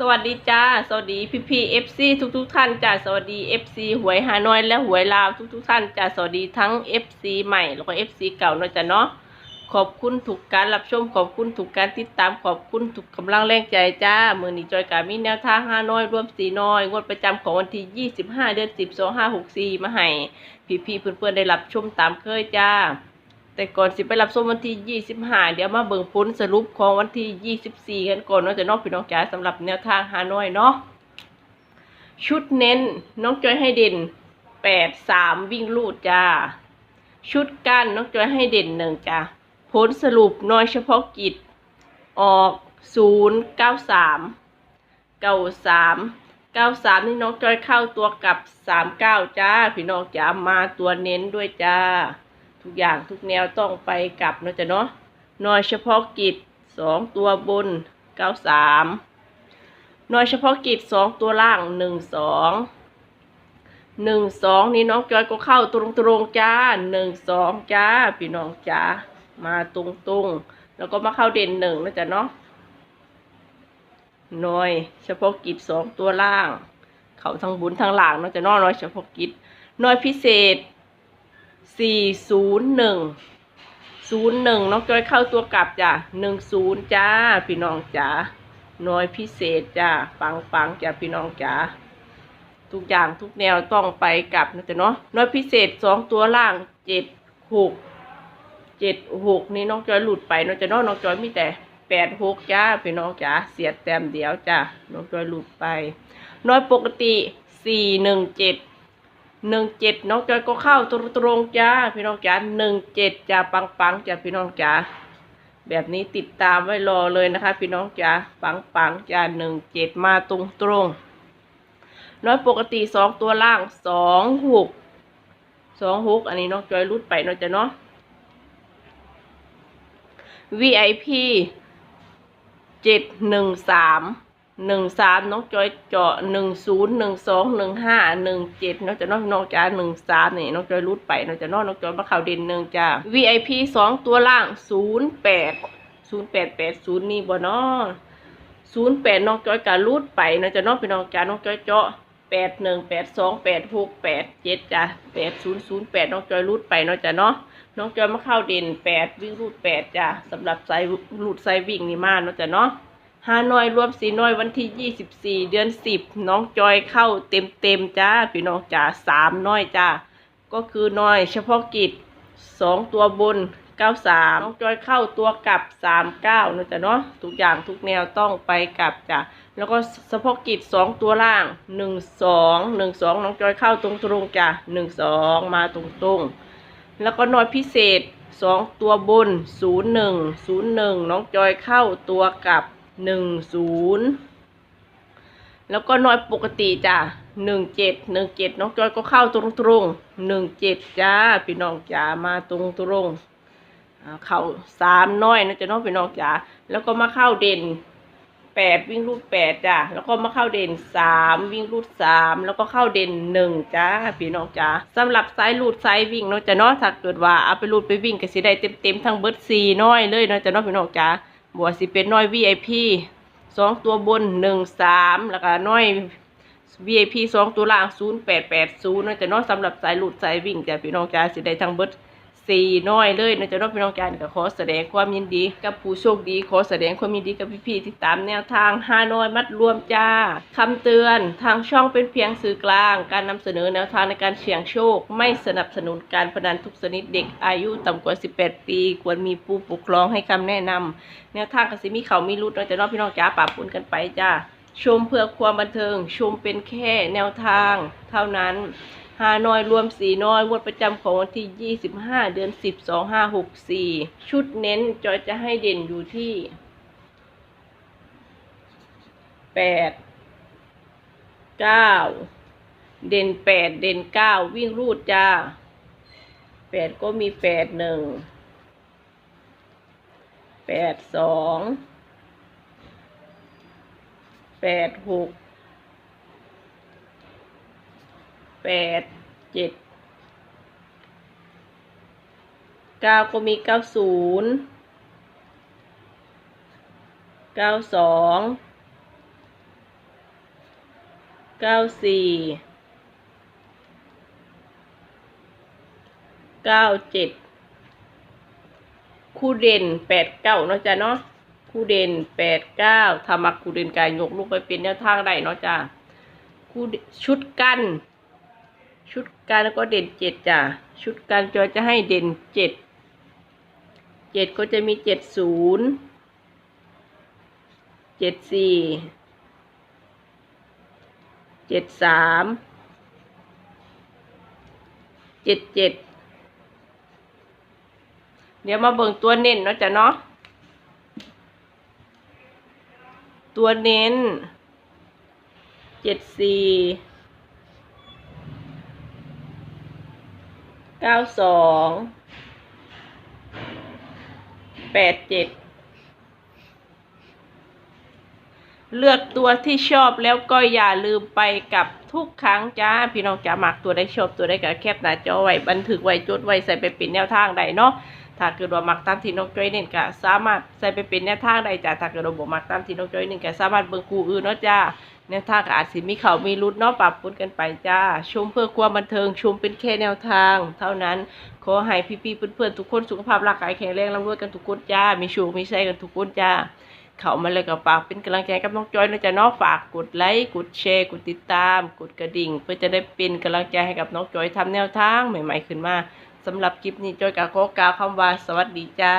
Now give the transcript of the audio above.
สวัสดีจ้า สวัสดีพี่พีเอฟซีทุกทุกๆท่านจ้า สวัสดีเอฟซีหวยฮานอยและหวยลาวทุกทุกๆท่านจ้า สวัสดีทั้งเอฟซีใหม่แล้วก็เอฟซีเก่าเนาะจ้าเนาะ ขอบคุณทุกการรับชม ขอบคุณทุกการติดตาม ขอบคุณทุกกำลังแรงใจจ้า มือนีจอยกามีแนวทางฮานอยรวมสีน้อย งวดประจำของวันที่ 25 เดือน10 2564มาให้พี่ๆเพื่อนๆได้รับชมตามเคยจ้า แต่ก่อนสิไปรับชมวันที่25เดี๋ยวมาเบิ่งผลสรุปของวันที่24กันก่อนเนาะจะนอกพี่น้องจ๋าสำหรับแนวทางฮานอยเนาะชุดเน้นน้องจอยให้เด่น8 3วิ่งลูดจ้า ชุดกั้นน้องจอยให้เด่นหนึ่งจ้าผลสรุปน้อยเฉพาะกิจ ออก0 9 3 9 3 9 3นี่น้องจอยเข้าตัวกับ3 9จ้า พี่น้องจ๋ามาตัวเน้นด้วยจ้า ทุกอย่างทุกแนวต้องไปกลับเนาะจ้ะเนาะหน่อยเฉพาะกิจสองตัวบนเก้าสามหน่อยเฉพาะกิจสองตัวล่างหนึ่งสองหนึ่งสองนี่น้องจอยก็เข้าตรงตรงๆจ้าหนึ่งสองจ้าพี่น้องจ้ามาตรงตรงๆแล้วก็มาเข้าเด่นหนึ่งนะจ๊ะเนาะนอยเฉพาะกิจสองตัวล่าง เขาทั้งบุญทั้งหลังนาะจ้ะเนาะน่อยเฉพาะกิจนอยพิเศษ สี่ศูนย์หนึ่งศูนย์หนึ่งน้องจอยเข้าตัวกลับจ้ะหนึ่งศูนย์จ้า พี่น้องจ๋าน้อยพิเศษจ้าปังปังจ้าพี่น้องจ๋าทุกอย่างทุกแนวต้องไปกลับนะจ๊ะเนาะน้อยพิเศษสองตัวล่างเจ็ดหกเจ็ดหกนี่น้องจอยหลุดไปเนาะจ๊ะเนาะน้องจอยมีแต่แปดหกจ้าพี่น้องจ๋าเสียแต้มเดียวจ้าน้องจอยหลุดไป น้อยปกติสี่หนึ่งเจ็ด หนึ่งเจ็ดน้องจอยก็เข้าตรงตรงๆจ้าพี่น้องจ๋าหนึ่งเจ็ดจ้าปังปังๆจ้าพี่น้องจ๋าแบบนี้ติดตามไว้รอเลยนะคะ พี่น้องจ๋าปังปังๆจ้าหนึ่งเจ็ดมาตรงตรงๆน้อยปกติสองตัวล่างสองหกสองหกอันนี้น้องจอยรุดไปเนาะจ้ะเนาะ VIP เจ็ดหนึ่งสาม หนึ่งสามน้องจอยเจาะหนึ่งศูนย์หนึ่งสองหนึ่งห้าหนึ่งเจ็ดน้องจะน้องน้องจ้าหนึ่งสามนี่น้องจอยรูดไปน้องจะน้องน้องจอยมาข่าวเด่นหนึ่งจ้า VIP สองตัวล่างศูนย์แปดศูนย์แปดแปดศูนย์นี่บ่เนาะศูนย์แปดน้องจอยการูดไปน้องจะน้องพี่น้องจ้าน้องจอยเจาะแปดหนึ่งแปดสองแปดหกแปดเจ็ดจ้าแปดศูนย์ศูนย์แปดน้องจอยรูดไปน้องจะเนาะน้องจอยมาข้าเด่นแปดวิ่งรูดแปดจ้าสำหรับไซรูดไซวิ่งนี่มากน้องจะเนาะ ฮานอยรวมสีน้อยวันที่24เดือน10น้องจอยเข้าเต็มเต็มจ้าพี่น้องจ๋าสามน้อยจ้าก็คือน้อยเฉพาะกิจสองตัวบน93น้องจอยเข้าตัวกลับ39นะจ๊ะเนาะทุกอย่างทุกแนวต้องไปกลับจ้ะแล้วก็เฉพาะกิจสองตัวล่าง12 12น้องจอยเข้าตรงๆจ้ะ12มาตรงๆแล้วก็น้อยพิเศษสองตัวบน01 01น้องจอยเข้าตัวกลับ หนึ่งศูนย์แล้วก็น้อยปกติจ้ะหนึ่งเจ็ดหนึ่งเจ็ดน้องจอยก็เข้าตรงตรงหนึ่งเจ็ดจ้าพี่น้องจ๋ามาตรงตรงเข้าสามน้อยนะจ๊ะน้องพี่น้องจ๋าแล้วก็มาเข้าเด่นแปดวิ่งรูดแปดจ้ะแล้วก็มาเข้าเด่นสามวิ่งรูดสามแล้วก็เข้าเด่นหนึ่งจ้าพี่น้องจ๋าสำหรับสายรูดสายวิ่งเนาะจ๊ะเนาะถ้าเกิดว่าเอาไปรูดไปวิ่งก็สิได้เต็มเต็มทั้งเบิร์ดสี่น้อยเลยเนาะจ๊ะเนาะพี่น้องจ๋า บวกสิเป็นน้อย VIP สองตัวบนหนึ่งสามแล้วก็น้อย VIP สองตัวล่างศูนย์แปดแปดศูนย์นะจะน้อยสำหรับสายหลุดสายวิ่งจ้ะพี่น้องจ้าสิได้ทั้งเบิด สี่น้อยเลยนะจะน้องพี่น้องจ้าก็ขอแสดงความยินดี กับผู้โชคดี ขอแสดงความยินดีกับพี่ๆที่ตามแนวทางฮานอยมัดรวมจ้าคำเตือนทางช่องเป็นเพียงสื่อกลาง การนำเสนอแนวทางในการเสี่ยงโชค ไม่สนับสนุนการพนันทุกชนิดเด็กอายุต่ำกว่า 18 ปี ควรมีผู้ปกครองให้คำแนะนำแนวทางกสิมีเขามีรุดเราจะน้องพี่น้องจ้าปรับปนกันไปจ้าชมเพื่อความบันเทิง ชมเป็นแค่แนวทาง เท่านั้น ฮาน้อยรวมสีน้อยงวดประจำของวันที่ 25 เดือน 10 2564 ชุดเน้นจอยจะให้เด่นอยู่ที่ 8 9 เด่น 8 เด่น 9 วิ่งรูดจ้า 8 ก็มี 8 1 8 2 8 6 แปดเจ็ดเก้าก็มีเก้าศูนย์เก้าสองเก้าสี่เก้าเจ็ดคู่เด่นแปดเก้าเนาะจ้ะเนาะคู่เด่นแปดเก้าถ้ามักคู่เด่นกายยกลูกไปเป็นแนวทางได้เนาะจ้ะคู่ชุดกัน ชุดกันก็เด่นเจ็ดจ้ะ ชุดกันจอยจะให้เด่นเจ็ด เจ็ดก็จะมีเจ็ดศูนย์เจ็ดสี่เจ็ดสามเจ็ดเจ็ดเดี๋ยวมาเบิ่งตัวเน้นเนาะจ้ะเนาะ ตัวเน้นเจ็ดสี่ เก้าสองแปดเจ็ดเลือกตัวที่ชอบแล้วก็อย่าลืมไปกับทุกครั้งจ้า พี่น้องจะมักตัวได้ชอบตัวได้ก็แคปหน้าจอไว้บันทึกไว้จดไว้ใส่ไปเป็นแนวทางได้เนาะถ้าเกิดว่ามักตามที่น้องจ้อยเน้นก็สามารถใส่ไปเป็นแนวทางได้จ้าถ้าเกิดว่าบ่มักตามที่น้องจ้อยเน้นก็สามารถเบิ่งคู่อื่นเนาะจ้า แนวทางก็อาจสิมีเขามีรุดเนาะปรับปรุนกันไปจ้า ชมเพื่อความบันเทิง ชมเป็นแค่แนวทาง เท่านั้น ขอให้พี่ๆเพื่อนๆทุกคนสุขภาพร่างกายแข็งแรงร่ำรวยกันทุกคนจ้า มีชคมีชัยกันทุกคนจ้า เขามาเลยกับฝากเป็นกำลังใจกับน้องจอยนะจ๊ะเนาะฝากกดไลค์กดแชร์กดติดตาม กดกระดิ่ง เพื่อจะได้เป็นกำลังใจให้กับน้องจอยทำแนวทางใหม่ ๆ ขึ้นมาสำหรับคลิปนี้จอยกับขอกาคำว่าสวัสดีจ้า